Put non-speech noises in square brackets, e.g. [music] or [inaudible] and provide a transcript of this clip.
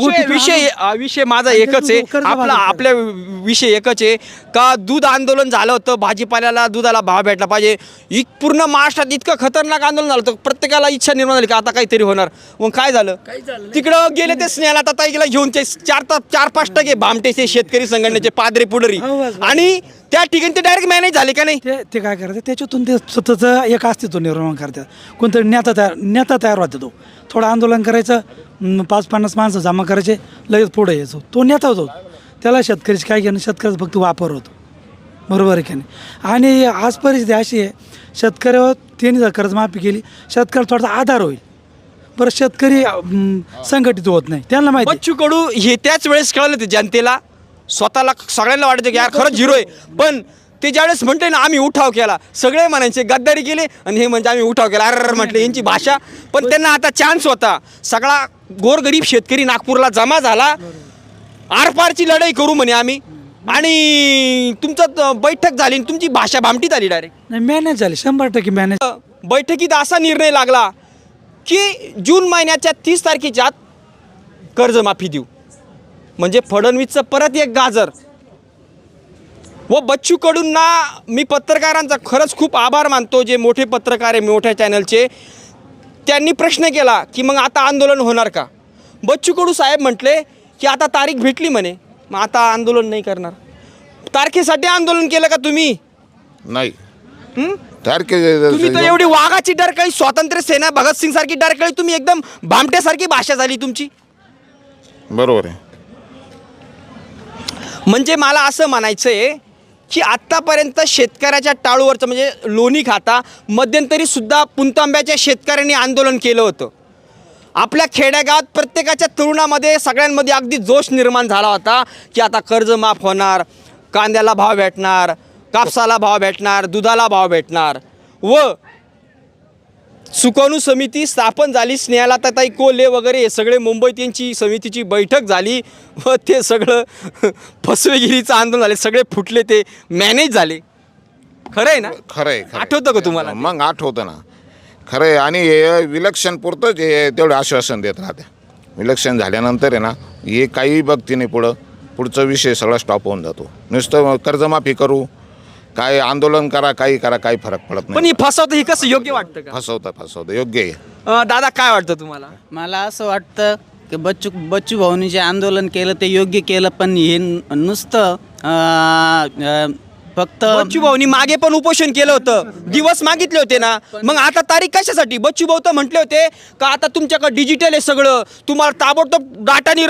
विषय विषय विषय माझा एकच आहे. आपला आपल्या विषय एकच आहे. का दूध आंदोलन झालं होतं भाजीपाल्याला दुधाला भाव भेटला पाहिजे. इ पूर्ण महाराष्ट्रात इतकं खतरनाक आंदोलन झालं होतं. प्रत्येकाला इच्छा निर्माण झाली की आता काहीतरी होणार. मग काय झालं? तिकडं गेले ते स्नेहाला आता ताईला घेऊन ते चार चार पाच टक्के भामटेचे शेतकरी संघटनेचे पादरे पुढरी. हो, बस, बस. आणि त्या ठिकाणी ते डायरेक्ट मॅनेज झाले का नाही? ते काय करतात? त्याच्यातून ते स्वतःचं एक अस्तित्व निर्माण करतात. कोणतरी नेता तयार नेता तयार होता तो. थोडं आंदोलन करायचं पाच पन्नास माणसं जमा करायचे लगेच पुढे यायचो. तो नेता होतो. त्याला शेतकऱ्याची काय घेणं शेतकऱ्याचा फक्त वापर होतो. बरोबर आहे की नाही? आणि आज परिस्थिती अशी आहे शेतकऱ्यावर त्यांनी जर कर्जमाफी केली शेतकऱ्याला थोडासा आधार होईल. बरं शेतकरी संघटित होत नाही. त्यांना माहिती बच्चू कडू हे त्याच वेळेस कळलं ते जनतेला. स्वतःला सगळ्यांना वाटायचं की यार खरंच झिरो आहे. पण ते ज्यावेळेस म्हटले ना आम्ही उठाव केला. सगळे म्हणायचे गद्दारी केली. आणि हे म्हणजे आम्ही उठाव केला. अरे म्हटले यांची भाषा. पण त्यांना आता चान्स होता. सगळा गोरगरीब शेतकरी नागपूरला जमा झाला. आरपारची लढाई करू म्हणे आम्ही. आणि तुमचं बैठक झाली आणि तुमची भाषा भामटीत आली डायरेक्ट नाही मॅनेज झाले. शंभर टक्के मॅनेज बैठकीत असा निर्णय लागला की जून महिन्याच्या तीस तारखेच्या आत कर्जमाफी देऊ. म्हणजे फडणवीसचं परत एक गाजर. व बच्चू कडूंना मी पत्रकारांचा खरंच खूप आभार मानतो जे मोठे पत्रकार आहे मोठ्या चॅनलचे त्यांनी प्रश्न केला की मग आता आंदोलन होणार का? बच्चू कडू साहेब म्हटले की आता तारीख भेटली म्हणे. मग आता आंदोलन नाही करणार. तारखेसाठी आंदोलन केलं का तुम्ही? नाही. हं? तारखे तुम्ही तर एवढी वाघाची डरकळी स्वातंत्र्य सेना भगतसिंग सारखी डरकळी तुम्ही एकदम भामट्यासारखी भाषा झाली तुमची. बरोबर आहे. म्हणजे मला असं म्हणायचं आहे की आत्तापर्यंत शेतकऱ्याच्या टाळूवरचं म्हणजे लोणी खाता मध्यंतरीसुद्धा पुंतांब्याच्या शेतकऱ्यांनी आंदोलन केलं होतं. आपल्या खेड्यागावात प्रत्येकाच्या तरुणामध्ये सगळ्यांमध्ये अगदी जोश निर्माण झाला होता की आता कर्ज माफ होणार कांद्याला भाव भेटणार कापसाला भाव भेटणार दुधाला भाव भेटणार. व सुकाणू समिती स्थापन झाली. स्नेहालताताई कोल्हे वगैरे हे सगळे मुंबईत यांची समितीची बैठक झाली व ते सगळं [laughs] फसवेगिरीचं आंदोलन झाले. सगळे फुटले ते मॅनेज झाले. खरं आहे ना? खरं आहे. आठवतं का तुम्हाला? मग आठवतं ना. खरं आहे आणि हे विलक्षण पुरतंच हे तेवढं आश्वासन देत राहते विलक्षण झाल्यानंतर आहे ना हे काही बघती नाही पुढं पुढचा विषय सगळा स्टॉप होऊन जातो. नुसतं कर्जमाफी करू काय आंदोलन करा काही करा काही फरक पडत पण नाही ही फसवतं ही कसं योग्य वाटतं का? फसवतं फसवतं. योग्य आहे. अं, दादा काय वाटतं तुम्हाला? मला असं वाटतं की बच्चू बच्चू भाऊनी जे आंदोलन केलं ते योग्य केलं पण हे न- नुसतं अं, अं, फक्त बच्चू भाऊनी मागे पण उपोषण केलं होतं. दिवस मागितले होते ना. मग आता तारीख कशासाठी? बच्चू भाऊ तर म्हटले होते का आता तुमच्याकडे डिजिटल आहे सगळं. तुम्हाला ताबडतोब डाटा